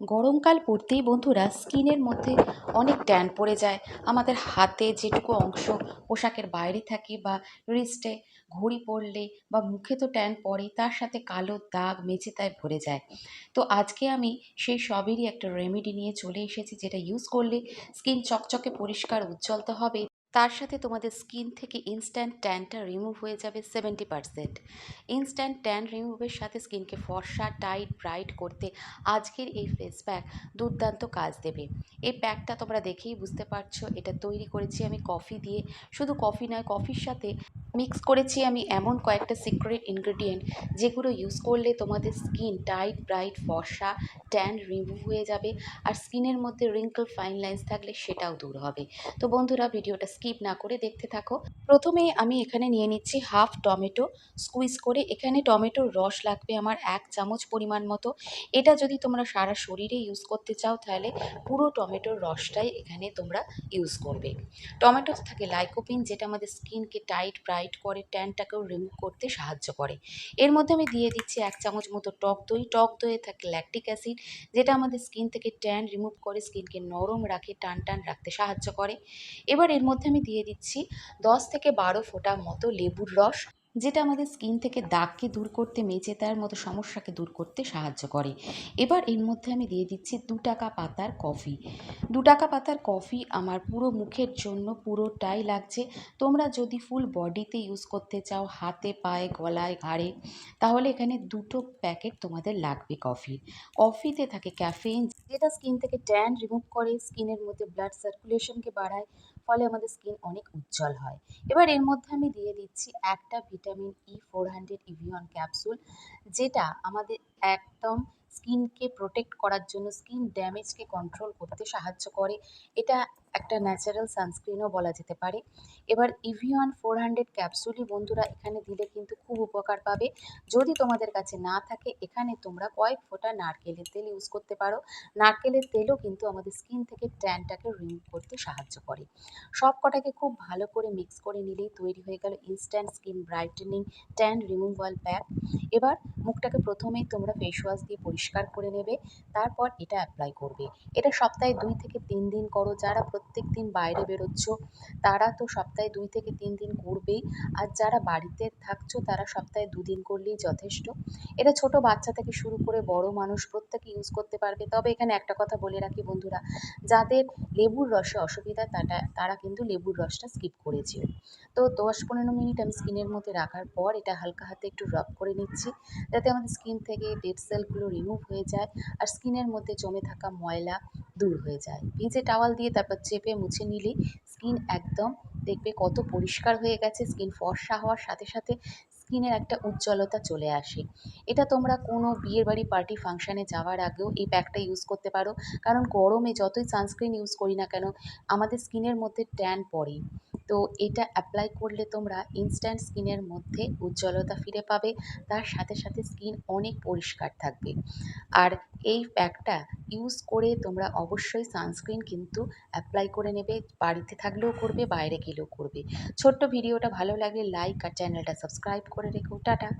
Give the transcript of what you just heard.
গরমকাল পড়তেই বন্ধুরা স্কিনের মধ্যে অনেক ট্যান পড়ে যায়। আমাদের হাতে যেটুকু অংশ পোশাকের বাইরে থাকে বা রিস্টে ঘড়ি পরলে বা মুখে তো ট্যান পড়েই তার সাথে কালো দাগ মেঝেতায় ভরে যায়। তো আজকে আমি সেই সবেরই একটা রেমেডি নিয়ে চলে এসেছি, যেটা ইউজ করলে স্কিন চকচকে পরিষ্কার, উজ্জ্বল তো হবে তার সাথে তোমাদের স্কিন থেকে ইনস্ট্যান্ট ট্যানটা রিমুভ হয়ে যাবে সেভেন্টি পারসেন্ট ইনস্ট্যান্ট ট্যান রিমুভের সাথে স্কিনকে ফর্সা টাইট ব্রাইট করতে আজকের এই ফেস প্যাক দুর্দান্ত কাজ দেবে। এই প্যাকটা তোমরা দেখেই বুঝতে পারছ, এটা তৈরি করেছি আমি কফি দিয়ে। শুধু কফি নয় কফির সাথে মিক্স করেছি আমি এমন কয়েকটা সিক্রেট ইনগ্রেডিয়েন্ট যেগুলো ইউজ করলে তোমাদের স্কিন টাইট ব্রাইট ফর্সা ট্যান রিমুভ হয়ে যাবে। আর স্কিনের মধ্যে রিঙ্কল ফাইন লাইন্স থাকলে সেটাও দূর হবে। তো বন্ধুরা, ভিডিওটা স্কিপ না করে দেখতে থাকো। প্রথমে আমি এখানে নিয়ে নিচ্ছি হাফ টমেটো স্কুইজ করে। এখানে টমেটোর রস লাগবে আমার এক চামচ পরিমাণ মতো। এটা যদি তোমরা সারা শরীরে ইউজ করতে চাও, তাহলে পুরো টমেটোর রসটাই এখানে তোমরা ইউজ করবে। টমেটো থাকে লাইকোপিন যেটা আমাদের স্কিনকে টাইট ব্রাইট করে ট্যানটাকেও রিমুভ করতে সাহায্য করে। এর মধ্যে আমি দিয়ে দিচ্ছি এক চামচ মতো টক দই। টক দইয়ে থাকে ল্যাকটিক অ্যাসিড যেটা আমাদের স্কিন থেকে ট্যান রিমুভ করে স্কিনকে নরম রাখে, টান টান রাখতে সাহায্য করে। এবার এর মধ্যে আমি দিয়ে দিচ্ছি দশ থেকে বারো ফোঁটা মতো লেবুর রস। যেটা আমাদের স্কিন থেকে দাগকে দূর করতে মেচে তার মতো সমস্যাকে দূর করতে সাহায্য করে। এবার এর মধ্যে আমি দিয়ে দিচ্ছি দু টাকা পাতার কফি। দু টাকা পাতার কফি আমার পুরো মুখের জন্য পুরোটাই লাগছে। তোমরা যদি ফুল বডিতে ইউজ করতে চাও, হাতে, পায়ে, গলায়, ঘাড়ে, তাহলে এখানে দুটো প্যাকেট তোমাদের লাগবে কফির কফিতে থাকে ক্যাফেইন যেটা স্কিন থেকে ট্যান রিমুভ করে স্কিনের মধ্যে ব্লাড সার্কুলেশনকে বাড়ায়। ফলে আমাদের স্কিন অনেক উজ্জ্বল হয়। এবার এর মধ্যে আমি দিয়ে দিচ্ছি একটা vitamin E four hundred Evion capsule যেটা আমাদের একদম স্কিনকে প্রোটেক্ট করার জন্য স্কিন ড্যামেজকে কন্ট্রোল করতে সাহায্য করে। এটা একটা ন্যাচারাল সানস্ক্রিনও বলা যেতে পারে। এবার ইভিওয়ান ফোর হান্ড্রেড ক্যাপসুলই বন্ধুরা এখানে দিলে কিন্তু খুব উপকার পাবে। যদি তোমাদের কাছে না থাকে, এখানে তোমরা কয়েক ফোঁটা নারকেলের তেল ইউজ করতে পারো। নারকেলের তেলও কিন্তু আমাদের স্কিন থেকে ট্যানটাকে রিমুভ করতে সাহায্য করে। সব কটাকে খুব ভালো করে মিক্স করে নিলেই তৈরি হয়ে গেল instant skin brightening tan removal pack এবার মুখটাকে প্রথমেই তোমরা ফেস ওয়াশ দিয়ে পরিষ্কার করে নেবে, তারপর এটা অ্যাপ্লাই করবে। এটা সপ্তাহে দুই থেকে তিন দিন করো। যারা প্রত্যেক দিন বাইরে বেরোচ্ছ। তারা তো সপ্তাহে দুই থেকে তিন দিন করবেই আর যারা বাড়িতে থাকছো, তারা সপ্তাহে দুদিন করলেই যথেষ্ট। এটা ছোট বাচ্চা থেকে শুরু করে বড় মানুষ প্রত্যেকে ইউজ করতে পারবে। তবে এখানে একটা কথা বলে রাখি বন্ধুরা, যাদের লেবুর রসে অসুবিধা, তাটা, তারা কিন্তু লেবুর রসটা স্কিপ করেছিল তো দশ পনেরো মিনিট আমি স্কিনের মধ্যে রাখার পর এটা হালকা হাতে একটু রব করে নিচ্ছি, যাতে আমাদের স্কিন থেকে ডেড সেলগুলো রিমুভ হয়ে যায়। আর স্কিনের মধ্যে জমে থাকা ময়লা দূর হয়ে যায়। ভিজে টাওয়াল দিয়ে তারপর চেপে মুছে নিলেই স্কিন একদম দেখবে কত পরিষ্কার হয়ে গেছে, স্কিন ফর্সা হওয়ার সাথে সাথে স্কিনের একটা উজ্জ্বলতা চলে আসে। এটা তোমরা কোনো বিয়ের বাড়ি পার্টি ফাংশানে যাওয়ার আগেও এই প্যাকটা ইউজ করতে পারো। কারণ গরমে যতই সানস্ক্রিন ইউজ করি না কেন, আমাদের স্কিনের মধ্যে ট্যান পড়ে। তো এটা অ্যাপ্লাই করলে তোমরা ইনস্ট্যান্ট স্কিনের মধ্যে উজ্জ্বলতা ফিরে পাবে। তার সাথে সাথে স্কিন অনেক পরিষ্কার থাকবে। আর এই প্যাকটা ইউজ করে তোমরা অবশ্যই সানস্ক্রিন কিন্তু অ্যাপ্লাই করে নেবে। বাড়িতে থাকলেও করবে, বাইরে গেলেও করবে। ছোট্ট ভিডিওটা ভালো লাগলে লাইক আর চ্যানেলটা সাবস্ক্রাইব করে রেখো। টাটা।